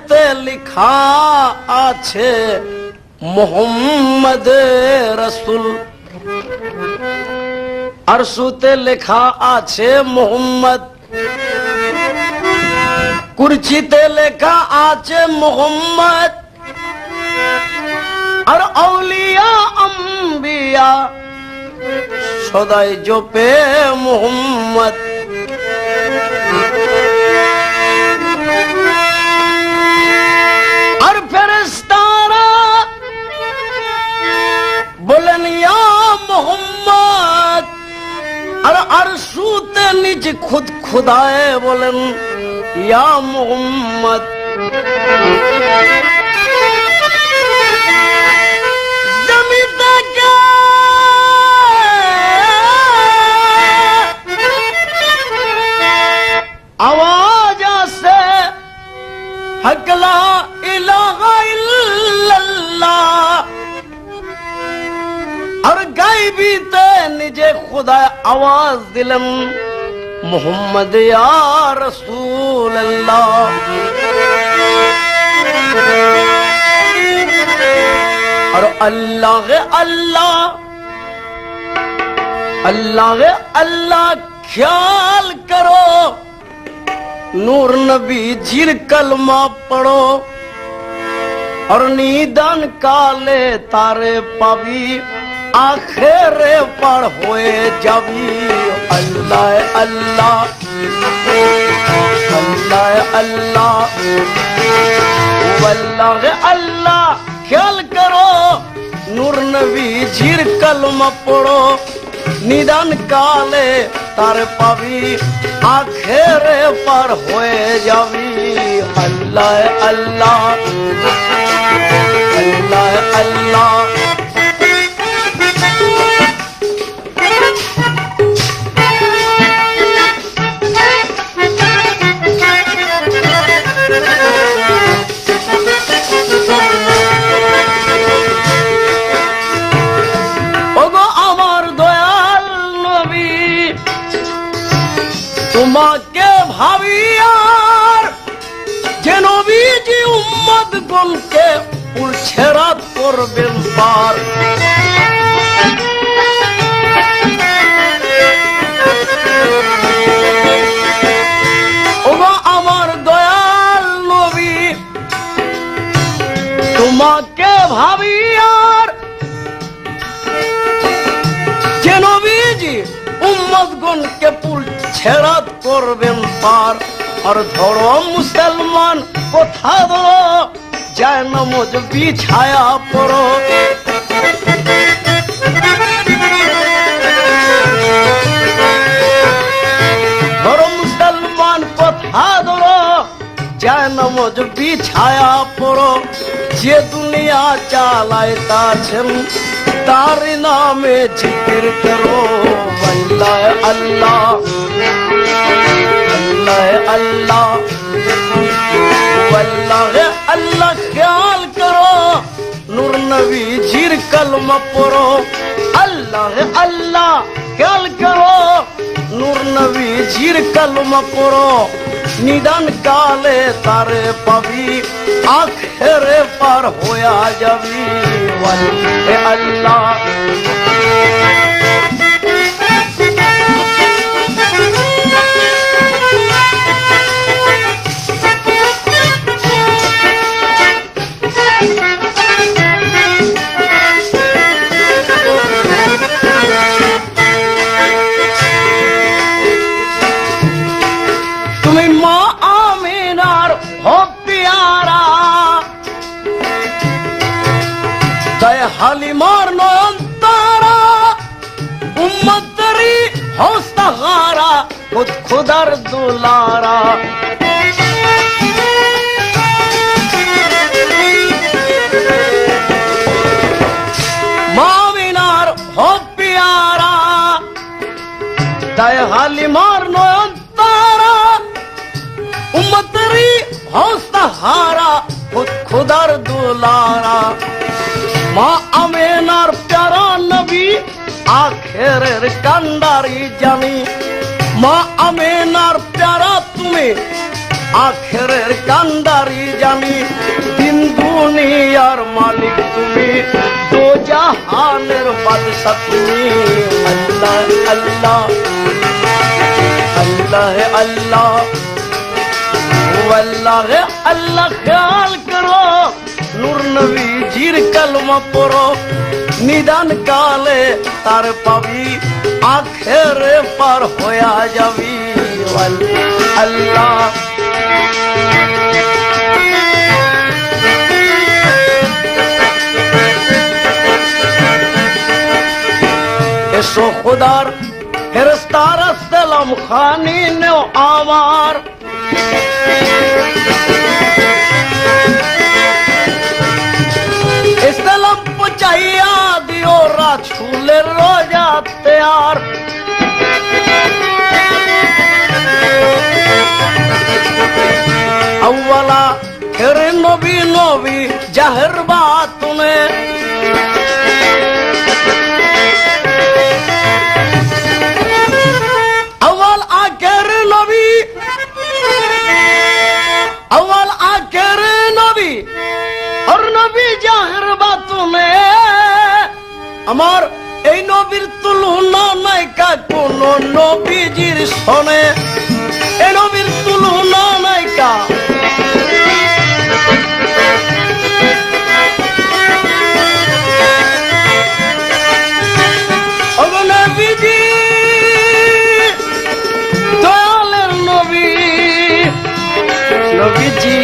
নামেতে লিখা আছে মোহাম্মদ রসুল। আর সুতে লেখা আছে মোহাম্মদ। কুরচিতে লেখা আছে মোহাম্মদ। আর আউলিয়া, আম্বিয়া, সদাই জপে মোহাম্মদ। আর শুতে নিজ খুদ খুদায় বলেন ইয়া মোহাম্মদ। بھی নিজে خدا آواز দিলাম محمد یا رسول اللہ۔ اور اللہ اللہ اللہ اللہ، خیال کرو۔ نور نبی جھر کلمہ پڑھو۔ اور نیدان کالے تارے پاوی आखिर पर होए जबी अल्लाह अल्लाह अल्लाह अल्लाह वल्लाह अल्लाह ख्याल करो नूर नबी झिर कलम पढ़ो निदान काले तार पावी आखिर पर होए जबी अल्लाह अल्लाह গণকে উলছেরাত করবেন পার। আমার দয়াল নবী, তোমাকে ভাবি আর যে নবীজি উম্মদগণকে পুল ছেড়াত করবেন পার। আর ধরো মুসলমান, কোথা ধরো যায় নমজ বিছায়া পড়ো। ধরো মুসলমান কোথা ধরো যায় নমজ বিছায়া পড়ো। যে দুনিয়া চালায় তাছেন তার নামে জিকির করো। আল্লাহ আল্লাহ আল্লাহ আল্লাহ। নূর কলম পড়ো। আল্লাহ আল্লাহ, খেয়াল করো। নূর নবীজির কলমা পড়ো। নিদান কালে তারে পাবি, আখেরে পার হইয়া যাবি। আল্লাহ। হৌসহারা খুদ খুদার দুলারা। মামিনার হক পিয়ারা দয় হালিমার নয়ন তারা। উম্মতরি খুদ খুদার দুলারা। মা আমেনার প্যারা আখেরের কান্ডারি জানি। মা আমেনার প্যারা তুমি, আখেরের কান্দারি জানি। দিন দুনিয়ার মালিক তুমি দো জাহানের বাদশা তুমি। আল্লাহ আল্লাহ আল্লাহ আল্লাহ আল্লাহ আল্লাহ, খেয়াল করো। নূর নবী জির কলমা পড়ো। নিদান কালে তার পাবি, আখেরে পার হইয়া যাবি। আল্লাহ। এসো খুদার ফেরস্তার সালাম খানি নেও আমার। আর। আউ্বালা হেরে নবী নবী, জাহের বা তুনে আওয়াল আখের নবী। আওয়াল আখের নবী। আর নবী জাহের বা তুনে আমার এই নবীর তুলনা নাই কোন নবীজির সনে। এই নবীর তুলনা নাই কা